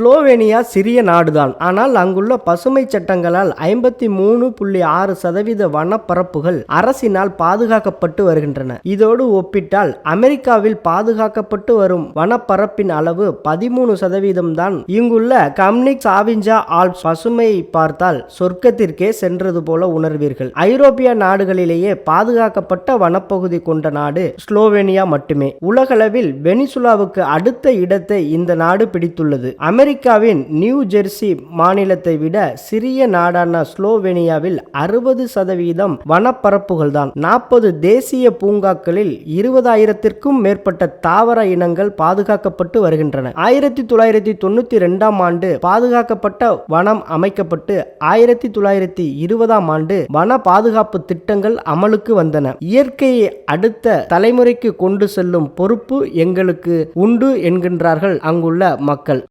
Slovenia சிறிய நாடுதான். ஆனால் அங்குள்ள பசுமை சட்டங்களால் ஐம்பத்தி மூணு புள்ளி ஆறு சதவீத வனப்பரப்புகள் அரசினால் பாதுகாக்கப்பட்டு வருகின்றன. இதோடு ஒப்பிட்டால் அமெரிக்காவில் பாதுகாக்கப்பட்டு வரும் வனப்பரப்பின் அளவு பதிமூணு சதவீதம் தான். இங்குள்ள கம்னிக் சாவிஞ்சா ஆல்ப்ஸ் பசுமையை பார்த்தால் சொர்க்கத்திற்கே சென்றது போல உணர்வீர்கள். ஐரோப்பிய நாடுகளிலேயே பாதுகாக்கப்பட்ட வனப்பகுதி கொண்ட நாடு ஸ்லோவேனியா மட்டுமே. உலகளவில் வெனிசுலாவுக்கு அடுத்த இடத்தை இந்த நாடு பிடித்துள்ளது. அமெரிக்காவின் நியூ ஜெர்சி மாநிலத்தை விட சிறிய நாடான ஸ்லோவேனியாவில் அறுபது சதவீதம் வனப்பரப்புகள் தான். நாற்பது தேசிய பூங்காக்களில் இருபதாயிரத்திற்கும் மேற்பட்ட தாவர இனங்கள் பாதுகாக்கப்பட்டு வருகின்றன. ஆயிரத்தி தொள்ளாயிரத்தி தொண்ணூத்தி ரெண்டாம் ஆண்டு பாதுகாக்கப்பட்ட வனம் அமைக்கப்பட்டு ஆயிரத்தி தொள்ளாயிரத்தி இருபதாம் ஆண்டு வன பாதுகாப்பு திட்டங்கள் அமலுக்கு வந்தன. இயற்கையை அடுத்த தலைமுறைக்கு கொண்டு செல்லும் பொறுப்பு எங்களுக்கு உண்டு என்கின்றார்கள் அங்குள்ள மக்கள்.